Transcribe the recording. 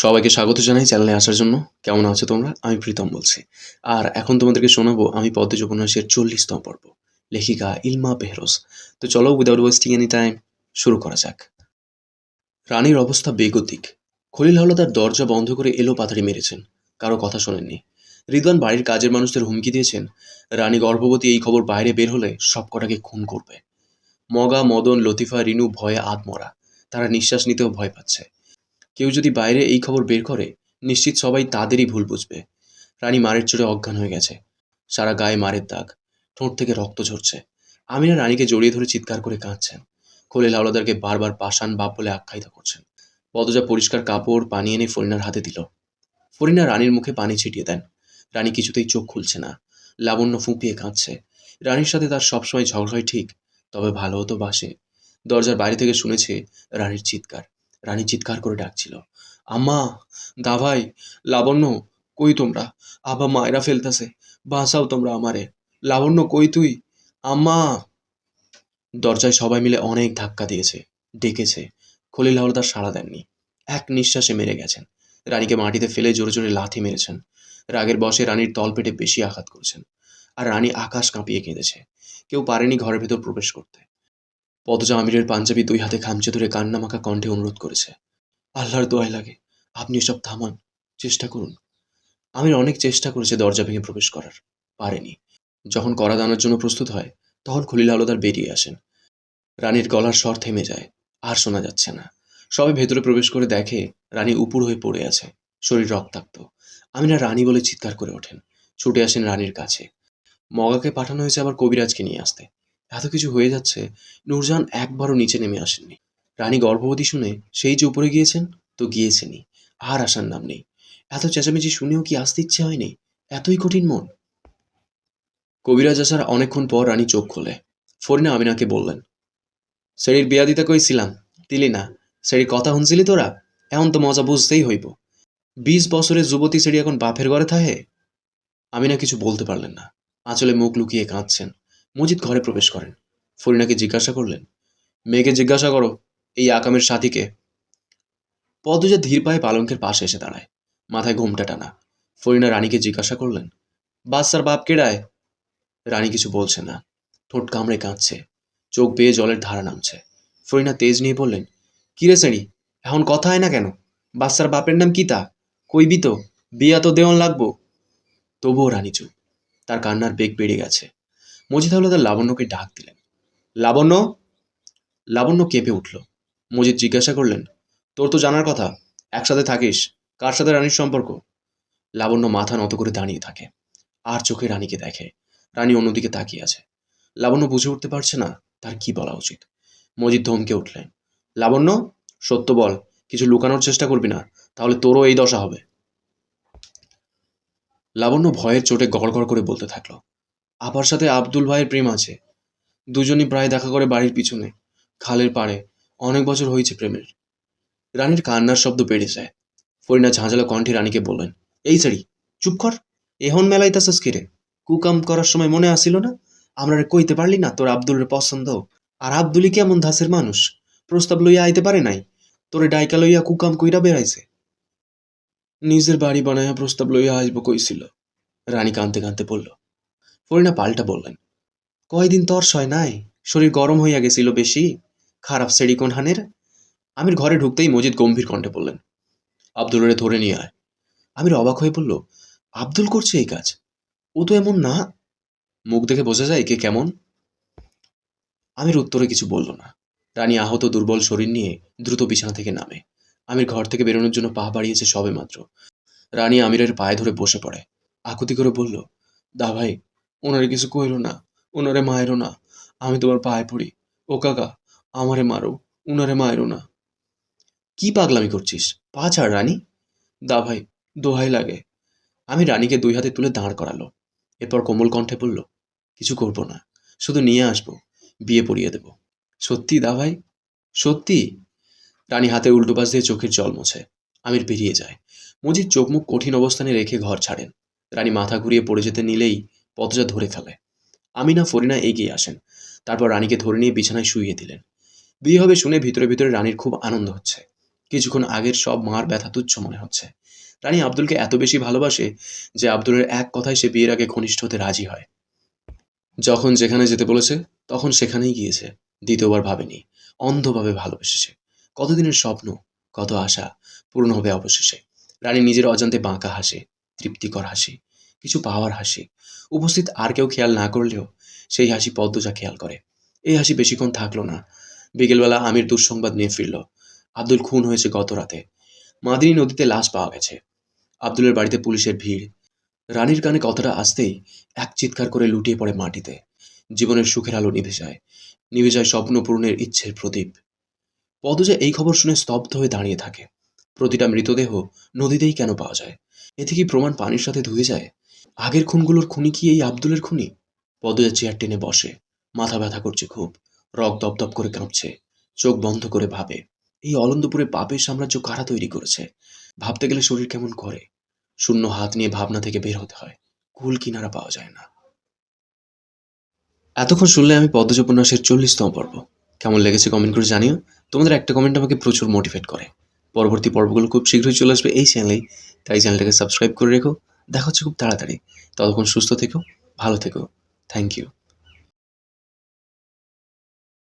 সবাইকে স্বাগত জানাই চ্যানেলে আসার জন্য। কেমন আছো তোমরা? আমি প্রীতম বলছি। আর এখন তোমাদেরকে শোনাবো আমি পদ্মজ উপন্যাসের চল্লিশতম পর্ব, লেখিকা ইলমা বেহরোজ তো চলো উইদাউট ওয়েস্টিং এনি টাইম শুরু করা যাক। রানীর অবস্থা বেগতিক। খলিল হলদার দরজা বন্ধ করে এলো পাথারি মেরেছেন। কারও কথা শোনেননি। রিদওয়ান বাড়ির কাজের মানুষদের হুমকি দিয়েছেন। রানী গর্ভবতী এই খবর বাইরে বের হলে সব কটাকে খুন করবে। মগা, মদন, লতিফা, রিনু ভয়ে আধমরা। তারা নিঃশ্বাস নিতেও ভয় পাচ্ছে। কেউ যদি বাইরে এই খবর বের করে, নিশ্চিত সবাই তাদেরই ভুল বুঝবে। রানী মারের চোটে অজ্ঞান হয়ে গেছে। সারা গায়ে মারের দাগ। ঠোঁট থেকে রক্ত ঝরছে। আমিনা রানীকে জড়িয়ে ধরে চিৎকার করে কাঁদছেন। খলিল হাওলাদারকে বারবার পাষাণ বাপ বলে আখ্যায়িত করছেন। পদজা পরিষ্কার কাপড়, পানি এনে ফরিনার হাতে দিল। ফরিনা রানীর মুখে পানি ছিটিয়ে দেন। রানী কিছুতেই চোখ খুলছে না। লাবণ্য ফুঁপিয়ে কাঁদছে। রানীর সাথে তার সবসময় ঝগড়া হয় ঠিক, তবে ভালো হতো বাসে। দরজার বাইরে থেকে শুনেছে রানীর চিৎকার। রানী চিৎকার করে ডাকছিল। আম্মা, দাভাই, লাবণ্য, কই তোমরা? আবা মায়েরা ফেলতাছে, বাঁচাও তোমরা আমারে। লাবণ্য, কই তুই? আম্মা! দরজায় সবাই মিলে অনেক ধাক্কা দিয়েছে, ডেকেছে। খলিল হাওলাদার সাড়া দেননি। এক নিঃশ্বাসে মেরে গেছেন। রানীকে মাটিতে ফেলে জোরে জোরে লাথি মেরেছেন। রাগের বসে রানীর তলপেটে বেশি আঘাত করেছেন। আর রানী আকাশ কাঁপিয়ে কেঁদেছে। কেউ পারেনি ঘরের ভেতর প্রবেশ করতে। পদজা আমিরের পাঞ্জাবি দুই হাতে খামচে ধরে কান্নামাখা কণ্ঠে অনুরোধ করেছে। আল্লাহর দোয়াই লাগে। আপনি এসব থামান। চেষ্টা করুন। আমির অনেক চেষ্টা করেছে দরজা ভেঙে প্রবেশ করার। পারেনি। যখন করা দানোর জন্য প্রস্তুত হয়, তখন খলিল আলোদার বেরিয়ে আসেন। রানীর গলার স্বর থেমে যায়। আর শোনা যাচ্ছে না। সবে ভেতরে প্রবেশ করে দেখে রানী উপুর হয়ে পড়ে আছে। শরীর রক্তাক্ত। আমিনা রানী বলে চিৎকার করে ওঠেন। ছুটে আসেন রানীর কাছে। মগাকে পাঠানো হয়েছে আবার কবিরাজকে নিয়ে আসতে। এত কিছু হয়ে যাচ্ছে, নূরজাহান একবারও নিচে নেমে আসেননি। রানী গর্ভবতী শুনে, সেই যে উপরে গিয়েছেন, তো গিয়েছেনই, আর আসার নাম নেই। এত চেঁচামেচি শুনেও কি আসতে ইচ্ছে হয়নি? এতই কঠিন মন? কবিরাজ আসার অনেকক্ষণ পর রানী চোখ খোলে। ফরিনা আমিনাকে বললেন, সেরির বিয়া দিতে কইছিলাম, দিলি না। সেরির কথা শুনছিলি তোরা? এমন তো মজা বুঝতেই হইব। বিশ বছরের যুবতী সেরি এখন বাপের ঘরে থাহে আমিনা কিছু বলতে পারলেন না। আঁচলে মুখ লুকিয়ে কাঁদছেন। মজিদ ঘরে প্রবেশ করেন। ফরিনাকে জিজ্ঞাসা করলেন? মেয়েকে জিজ্ঞাসা করো, এই আকামের সাথীকে। পদজা ধীর পায়ে পালঙ্কের পাশে এসে দাঁড়ায়, মাথায় ঘোমটা টানা। ফরিনা রানীকে জিজ্ঞাসা করলেন বাচ্চার বাপ কেডায় রানী কিছু বলছে না, ঠোঁট কামড়ে কাঁদছে, চোখ বেয়ে জলের ধারা নামছে। ফরিনা তেজ নিয়ে বললেন, কিরে সেড়ি এখন কথা হয় না কেন? বাচ্চার বাপের নাম কি তা? কইবি তো, বিয়া তো দেওয়ান লাগবো? তবুও রানী চুপ, তার কান্নার বেগ বেড়ে গেছে। মজিদ হাওলাদার লাবণ্যকে ডাক দিলেন। লাবণ্য লাবণ্য কেঁপে উঠল। মজিদ জিজ্ঞাসা করলেন, তোর তো জানার কথা, একসাথে থাকিস, কার সাথে রানীর সম্পর্ক? লাবণ্য মাথা নত করে দাঁড়িয়ে থাকে, আর চোখে রানীকে দেখে। রানী অন্যদিকে তাকিয়ে আছে। লাবণ্য বুঝে উঠতে পারছে না তার কি বলা উচিত। মজিদ ধমকে উঠলেন, লাবণ্য, সত্য বল, কিছু লুকানোর চেষ্টা করবি না, তাহলে তোরও এই দশা হবে। লাবণ্য ভয়ের চোটে গড় করে বলতে থাকল আপার সাথে আব্দুল ভাইয়ের প্রেম আছে। দুজনই প্রায় দেখা করে বাড়ির পিছনে, খালের পাড়ে। অনেক বছর হয়েছে প্রেমের। রানীর কান্নার শব্দ বেড়ে যায়। ফরিনা ঝাঁঝালো কণ্ঠে রানীকে বললেন, এই সারি, চুপ কর। এহন মেলাইতাছস কিরে কুকাম করার সময় মনে আসিল না, আমরা কইতে পারলি না তোর আব্দুলের পছন্দ। আর আব্দুলি কেমন ধাসের মানুষ। প্রস্তাব লইয়া আইতে পারে নাই। তোরে ডাইকা লইয়া কুকাম কইরা বেড়াইছে। নিজের বাড়ি বানাইয়া প্রস্তাব লইয়া আসব কইছিল। রানী কাঁদতে কাঁদতে বলল ফরিনা পাল্টা বললেন, কয়দিন তর সয় নাই, শরীর গরম হইয়া গেছিল বেশি, খারাপ সেড়ি কোন হানের? আমির ঘরে ঢুকতেই মজিদ গম্ভীর কণ্ঠে বললেন, আব্দুলরে ধরে নিয়ে আয়। আমির অবাক হয়ে বলল, আব্দুল করছে এই কাজ? ও তো এমন না? মুখ দেখে বোঝা যায় কে কেমন। আমির উত্তরে কিছু বলল না। রানী আহত দুর্বল শরীর নিয়ে দ্রুত বিছানা থেকে নামে। আমির ঘর থেকে বেরোনোর জন্য পা বাড়িয়েছে সবে মাত্র রানী আমিরের পায়ে ধরে বসে পড়ে। আকুতি করে বলল, দা ভাই ওনারে কিছু কইল না, ওনারে মায়েরও না, আমি তোমার পায়ে পড়ি। ও কাকা, আমারে মারো, উনারে মায়েরও না। কি পাগলামি করছিস? পা ছাড়, রানী। দা ভাই, দোহাই লাগে। আমি রানীকে দুই হাতে তুলে দাঁড় করালো। এরপর কোমল কণ্ঠে বলল, কিছু করব না, শুধু নিয়ে আসব, বিয়ে পড়িয়ে দেব। সত্যি, দা ভাই? সত্যি? রানী হাতে উল্টো পাশ দিয়ে চোখের জল মোছে। আমির বেরিয়ে যায়। মজিদ চোখ মুখ কঠিন অবস্থানে রেখে ঘর ছাড়েন। রানী মাথা ঘুরিয়ে পড়ে যেতে নিলেই পথজা ধরে ফেলে। আমিনা, ফরিনা এগিয়ে আসেন। তারপর রানীকে ধরে নিয়ে বিছানায় শুইয়ে দিলেন। বিয়ে হবে শুনে ভিতরে ভিতরে রানীর খুব আনন্দ হচ্ছে। কিছুক্ষণ আগের সব মার ব্যথা তুচ্ছ মনে হচ্ছে। রানী আব্দুলকে এত বেশি ভালোবাসে যে আব্দুলের এক কথায় সে বিয়ের আগে ঘনিষ্ঠ হতে রাজি হয়। যখন যেখানে যেতে বলেছে, তখন সেখানেই গিয়েছে। দ্বিতীয়বার ভাবেনি। অন্ধভাবে ভালোবেসেছে। কতদিনের স্বপ্ন, কত আশা পূর্ণ হবে অবশেষে। রানী নিজের অজান্তে বাঁকা হাসে, তৃপ্তিকর হাসি। কিছু পাওয়ার হাসি। উপস্থিত আর কেউ খেয়াল না করলেও সেই হাসি পদ্মজা খেয়াল করে। এই হাসি বেশিক্ষণ থাকল না। বিকেলবেলা আমির দুঃসংবাদ নিয়ে ফিরল। আব্দুল খুন হয়েছে গত রাতে। মাদিনী নদীতে লাশ পাওয়া গেছে। আব্দুলের বাড়িতে পুলিশের ভিড়। রানীর কানে কথাটা আসতেই এক চিৎকার করে লুটিয়ে পড়ে মাটিতে। জীবনের সুখের আলো নিভে যায়। নিভে যায় স্বপ্ন পূরণের ইচ্ছের প্রদীপ। পদজা এই খবর শুনে স্তব্ধ হয়ে দাঁড়িয়ে থাকে। প্রতিটা মৃতদেহ নদীতেই কেন পাওয়া যায়? এতে কি প্রমাণ পানির সাথে ধুয়ে যায়? আগের খুনগুলোর খুনি কি এই আব্দুলের খুনি? পদজা চেয়ার টেনে বসে, মাথা ব্যথা করছে খুব, রক দপদপ করে কাঁপছে, চোখ বন্ধ করে ভাবে, এই অলন্দপুরে পাপের সাম্রাজ্য কারা তৈরি করেছে? ভাবতে গেলে শরীর কেমন করে? শূন্য হাত নিয়ে ভাবনা থেকে বের হতে হয়, কুল কিনারা পাওয়া যায় না। এতক্ষণ শুনলে আমি পদ্মজ উপন্যাসের চল্লিশতম পর্ব। কেমন লেগেছে কমেন্ট করে জানিও। তোমাদের একটা কমেন্ট আমাকে প্রচুর মোটিভেট করে। পরবর্তী পর্বগুলো খুব শীঘ্রই চলে আসবে এই চ্যানেলেই তাই চ্যানেলটাকে সাবস্ক্রাইব করে রেখো। দেখা হচ্ছে খুব তাড়াতাড়ি। ততক্ষণ সুস্থ থেকো ভালো থেকো। Thank you